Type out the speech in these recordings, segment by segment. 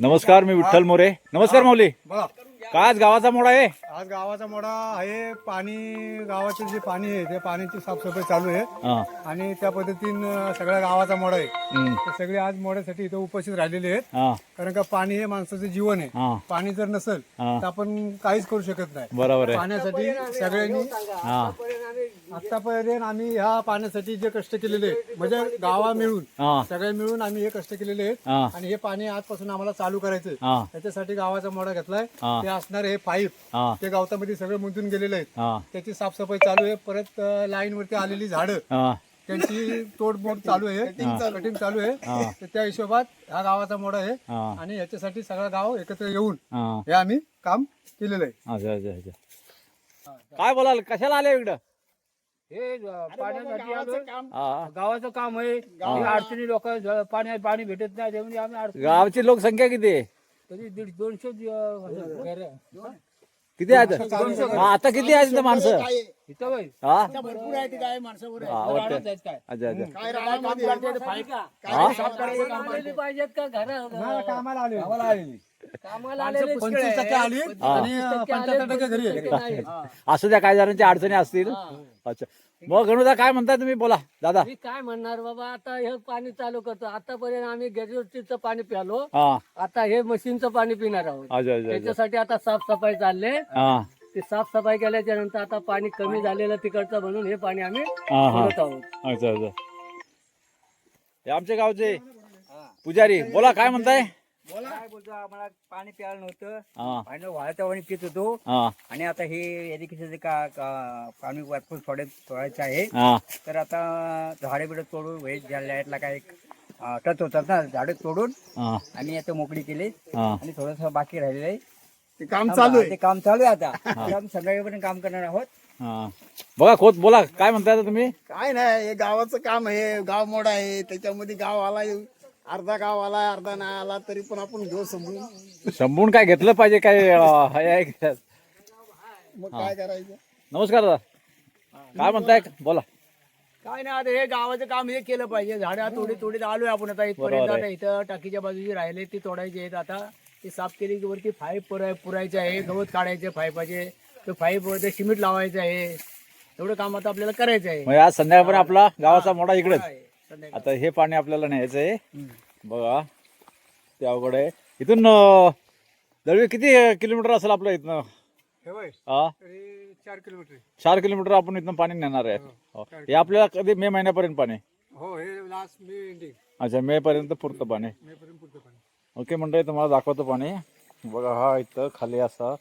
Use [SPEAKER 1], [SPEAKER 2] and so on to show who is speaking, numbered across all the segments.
[SPEAKER 1] नमस्कार मी विठ्ठल मोरे. नमस्कार माऊली. काय आज गावाचा मोडा आहे?
[SPEAKER 2] आज गावाचा मोडा आहे पाणी गावाचे जे पाणी आहे ते पाण्याची साफसफाई चालू आहे.
[SPEAKER 1] हा.
[SPEAKER 2] आणि त्या पद्धतीनं सगळ्या गावाचा मोडा आहे.
[SPEAKER 1] हम्म.
[SPEAKER 2] ते सगळे आज मोड्यासाठी इथं उपस्थित राहिलेले आहेत.
[SPEAKER 1] हा.
[SPEAKER 2] कारण का पाणी हे माणसाचं जीवन आहे.
[SPEAKER 1] हा.
[SPEAKER 2] पाणी जर नसेल
[SPEAKER 1] हा.
[SPEAKER 2] तर आपण काहीच करू शकत नाही.
[SPEAKER 1] बरोबर आहे.
[SPEAKER 2] पाण्यासाठी सगळ्यांनी
[SPEAKER 1] हा.
[SPEAKER 2] आतापर्यंत आम्ही ह्या पाण्यासाठी जे कष्ट केलेले आहेत म्हणजे गावा मिळून
[SPEAKER 1] हा.
[SPEAKER 2] सगळे मिळून आम्ही हे कष्ट केलेले आहेत.
[SPEAKER 1] हा.
[SPEAKER 2] आणि हे पाणी आजपासून आम्हाला चालू करायचं
[SPEAKER 1] हा.
[SPEAKER 2] त्याच्यासाठी गावाचा मोडा घेतलाय.
[SPEAKER 1] हा.
[SPEAKER 2] ते असणार हे पाईप
[SPEAKER 1] हा.
[SPEAKER 2] ते गवतामध्ये सगळे मुंतून गेलेले आहेत
[SPEAKER 1] हा.
[SPEAKER 2] त्याची साफसफाई चालू आहे. परत लाईन वरती आलेली झाडं
[SPEAKER 1] हा.
[SPEAKER 2] त्यांची तोडमोड चालू आहे. कटिंग चालू. आहे. तर त्या हिशोबात हा गावाचा मोडा आहे
[SPEAKER 1] हा.
[SPEAKER 2] आणि याच्यासाठी सगळं गाव एकत्र येऊन
[SPEAKER 1] हा.
[SPEAKER 2] हे आम्ही काम केलेलं आहे.
[SPEAKER 1] अच्छा अच्छा अच्छा. काय बोलाल? कशाला आले इकडं?
[SPEAKER 3] हे पाण्यासाठी आलोय.
[SPEAKER 1] हा.
[SPEAKER 3] गावाचं काम आहे. हे. अडचणी लोक पाणी पाणी भेटत नाही त्यामुळे आम्ही अडचणी
[SPEAKER 1] गावची लोकसंख्या किती आहे?
[SPEAKER 3] दीड दोनशे.
[SPEAKER 1] किती आहेत? हा, आता किती आहेत इथं माणसं? हा?
[SPEAKER 3] भरपूर आहे काय माणसावर
[SPEAKER 1] हा, वाटतं. अच्छा अच्छा.
[SPEAKER 3] आलेली पाहिजेत का घरा?
[SPEAKER 2] कामाला आले
[SPEAKER 3] कामाला आलेले.
[SPEAKER 2] पंचवीस टक्के आली आणि पंच्याहत्तर टक्के घरी आहे.
[SPEAKER 1] असू द्या काही जणांची अडचणी असतील. अच्छा. मग गणुदा काय म्हणताय तुम्ही? बोला. दादा.
[SPEAKER 4] मी काय म्हणणार बाबा आता हे पाणी चालू करतो. आतापर्यंत आम्ही गॅरेजवरचं पाणी प्यालो.
[SPEAKER 1] हा.
[SPEAKER 4] आता हे मशीनचं पाणी पिणार आहोत.
[SPEAKER 1] अच्छा अच्छा अच्छा.
[SPEAKER 4] त्याच्यासाठी आता साफसफाई चालले.
[SPEAKER 1] हा.
[SPEAKER 4] ते साफसफाई केल्याच्यानंतर आता पाणी कमी झालेलं तिकडचं म्हणून हे पाणी आम्ही
[SPEAKER 1] हा हा.
[SPEAKER 4] सोडत आहोत.
[SPEAKER 1] अच्छा अच्छा. हे आमच्या गावचे पुजारी. बोला काय म्हणताय?
[SPEAKER 5] काय बोलतो आम्हाला पाणी प्यायला नव्हतं.
[SPEAKER 1] हा.
[SPEAKER 5] पाणी वाळत्या पाणी पित होतो. आणि आता हे एज्युकेशन का का- पाणी वाचून सोडे सोडायचं आहे.
[SPEAKER 1] हा.
[SPEAKER 5] तर आता झाडे बिडे तोडून वेळ लाईटला काय टच होतात ना झाडे तोडून
[SPEAKER 1] हा.
[SPEAKER 5] आम्ही आता मोकळी केली. आणि थोडस बाकी राहिलेलं आहे.
[SPEAKER 2] ते काम चालू आहे.
[SPEAKER 5] ते काम चालू आहे आता. आम्ही संध्याकाळपर्यंत काम करणार आहोत.
[SPEAKER 1] बघा खोत बोला काय म्हणताय तुम्ही?
[SPEAKER 6] काय नाही हे गावाचं काम आहे गाव मोठा आहे त्याच्यामध्ये गाव आला अर्धा गाव आला अर्धा नाही आला तरी पण आपण घेऊ समजून.
[SPEAKER 1] शंभून काय घेतलं पाहिजे काय अं, हे आहे का?
[SPEAKER 6] मग काय करायचं?
[SPEAKER 1] नमस्कार दादा. काय म्हणताय? बोला.
[SPEAKER 3] काय नाही आता हे गावाचं काम हे केलं पाहिजे. झाडं थोडी थोडी आलोय आपण आता. इथपर्यंत
[SPEAKER 1] बरोबर
[SPEAKER 3] आता इथं टाकीच्या बाजूची राहिले ते तोडायचे आहेत आता. ते साफ केली की वरती फाईप पुराय पुरायचे आहे गवत काढायचे फाईपाचे ते फाईप वरती सिमेंट लावायचं आहे. एवढं काम आता आपल्याला करायचं आहे.
[SPEAKER 1] म्हणजे आज संध्याकाळपर्यंत आपला गावाचा मोठा इकडेच.
[SPEAKER 3] संध्याकाळी.
[SPEAKER 1] आता हे पाणी आपल्याला न्यायचं आहे. बघा ते अवघड आहे. इथून दळवी किती किलोमीटर असेल आपलं इथनं?
[SPEAKER 2] हे
[SPEAKER 1] हा?
[SPEAKER 2] तरी चार किलोमीटर.
[SPEAKER 1] चार किलोमीटर आपण इथनं पाणी नेणार आहे. हो. हे. आपल्याला कधी मे महिन्यापर्यंत पाणी?
[SPEAKER 2] हो हे लास्ट मे
[SPEAKER 1] अच्छा मे पर्यंत पुरतं पाणी. ओके मंडळी तुम्हाला दाखवतो पाणी. बघा हा इथं खाली असा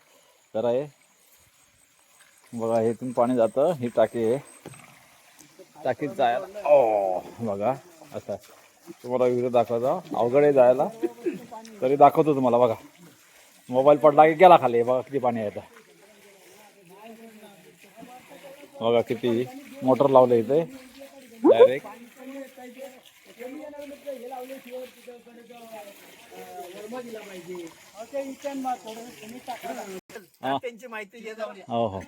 [SPEAKER 1] जरा आहे. बघा हे इथून पाणी जातं ही टाकी आहे. टाकीत जायला. ओ बघा असं तुम्हाला विहिर दाखवायचा अवघड आहे जायला. तरी दाखवतो तुम्हाला बघा. मोबाईल पडला की गेला खाली. बघा किती पाणी आहे बघा किती मोटर लावले इथे. डायरेक्ट
[SPEAKER 6] त्यांची माहिती घे जाऊन
[SPEAKER 1] हो हो.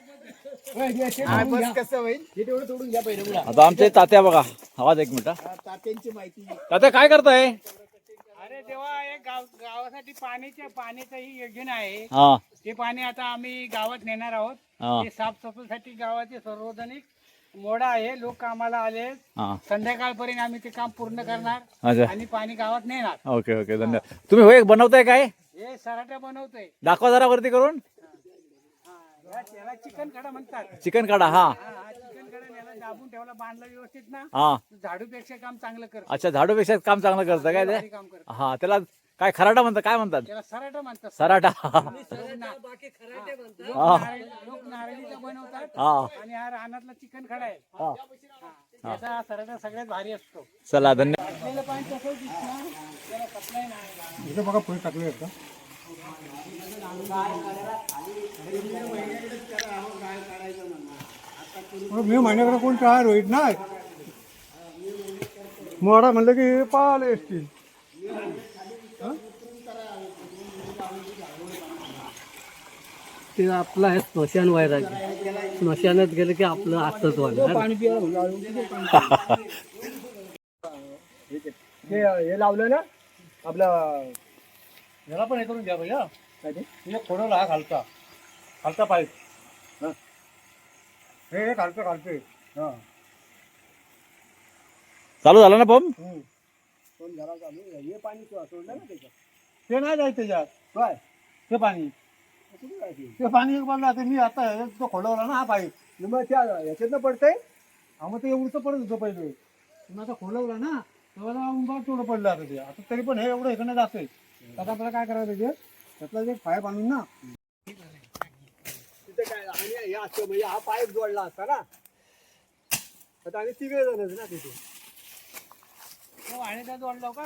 [SPEAKER 6] काय बस कसं होईल?
[SPEAKER 1] आता आमचे तात्या बघा आवाज एक मिनिट हा.
[SPEAKER 6] तात्यांची माहिती घे.
[SPEAKER 1] तात्या काय करताय?
[SPEAKER 7] अरे तेव्हा एक गाव गावासाठी पाण्याच्या पाण्याचं ही योजना आहे.
[SPEAKER 1] हा.
[SPEAKER 7] ते पाणी आता आम्ही गावात नेणार आहोत.
[SPEAKER 1] हा.
[SPEAKER 7] ते साफसफाईसाठी गावाचे सार्वजनिक मोडा आहे. लोक कामाला आले
[SPEAKER 1] हा.
[SPEAKER 7] संध्याकाळपर्यंत आम्ही ते काम पूर्ण करणार
[SPEAKER 1] अच्छा.
[SPEAKER 7] आणि पाणी गावात नेणार.
[SPEAKER 1] ओके ओके धन्यवाद. तुम्ही होय बनवताय काय?
[SPEAKER 7] हे सराटा बनवतोय.
[SPEAKER 1] दाखवा जरा वरती करून.
[SPEAKER 7] त्याला चिकन खडा म्हणतात.
[SPEAKER 1] चिकन काढा हा.
[SPEAKER 7] हा हा चिकन खडा याला दाबून ठेवला बांधला व्यवस्थित ना.
[SPEAKER 1] हा.
[SPEAKER 7] झाडूपेक्षा काम चांगलं कर.
[SPEAKER 1] अच्छा झाडूपेक्षा काम चांगलं करतं काय ते?
[SPEAKER 7] काम
[SPEAKER 1] हा त्याला काय खराटा म्हणतात काय म्हणतात?
[SPEAKER 7] त्याला सराटा म्हणतात.
[SPEAKER 1] सराटा.
[SPEAKER 4] बाकी खराटे म्हणतात.
[SPEAKER 1] हा.
[SPEAKER 7] नारळ- लोक नारळीचा बनवतात.
[SPEAKER 1] हा.
[SPEAKER 7] आणि हा रानातला चिकन खडा आहे.
[SPEAKER 1] हा.
[SPEAKER 7] हा. त्याचा सराटा सगळ्यात भारी असतो.
[SPEAKER 1] चला धन्यवाद
[SPEAKER 7] आपल्याला पाणी तसंच दिसणार. त्याला सप्लाय नाही
[SPEAKER 2] इथं बघा पुढे टाकले का मे महिन्याकडे कोण तयार होईल नाही. मोडा म्हणलं की पाहिले असतील
[SPEAKER 4] ते आपलं आहे स्मशान वैराग्य. स्मशानात गेलं की आपलं असतंच वाढणार
[SPEAKER 3] हे हे लावलं ना? आपलं
[SPEAKER 6] याला पण हे करून घ्या भैया. हे खोडवला हा खालचा खालचा पाईप हं. हे हे खालचं खालचे हा.
[SPEAKER 1] चालू झाला ना पंप
[SPEAKER 6] पण जरा चालू. आहे. हे पाणी सो- सोडलं ना त्याच्यात. ते नाही जायचं त्याच्यात. काय? ते पाणी. ते? पाणी एक बाजूला आता मी आता हे जो खोडवला ना हा पाईप. मग त्या याच्यातनं पडतंय? हा मग ते एवढं पडत होतं पहिले. पण आता खोलवला ना तेव्हा उंबर थोडं पडलं आता ते. आता तरी पण हे एवढं इकडनं जातंय. आता आपल्याला काय करायचं त्याच्यात त्यातला जे पाईप आणून ना हे असं म्हणजे हा पाईप जोडला असता ना आता आणि तिघे जणच ना तिथे
[SPEAKER 7] तो वाढीचा जोडलो का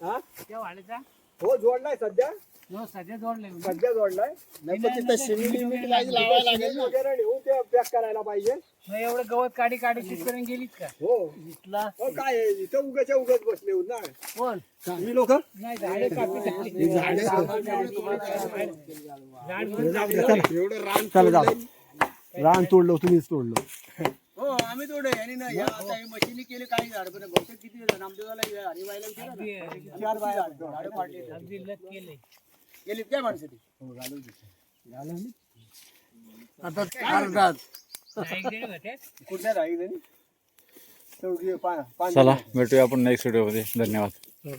[SPEAKER 6] हा
[SPEAKER 7] त्या वाढीचा
[SPEAKER 6] हो जोडलाय सध्या
[SPEAKER 7] जो सध्या जोडले
[SPEAKER 6] सध्या जोडलाय
[SPEAKER 2] नाही पण तिथं सिमेंट बिमेंट काही लावायला लागेल ना
[SPEAKER 6] वगैरे नेऊन ते पॅक करायला पाहिजे
[SPEAKER 7] एवढं गवत काढी काढी शेतकऱ्यांनी गेलीत का
[SPEAKER 6] हो
[SPEAKER 7] इथला
[SPEAKER 6] हो काय आहे, इथं उगाच्या उगाच बसले ना
[SPEAKER 7] कोण
[SPEAKER 6] लोक
[SPEAKER 7] नाही झाडे कापी. झाड
[SPEAKER 2] एवढं रान
[SPEAKER 6] चला जाऊ रान तोडलो तुम्हीच तोडलो.
[SPEAKER 3] हो आम्ही थोडे आणि ना या आता हे मशिनी केले काही झाड पण बहुतेक किती नामदेवाला हरिबाईला विचारा चार बाया झाडं पाडली काय माणसं ती?
[SPEAKER 6] आता कुठल्या राही
[SPEAKER 1] चला भेटूया आपण नेक्स्ट व्हिडिओमध्ये धन्यवाद.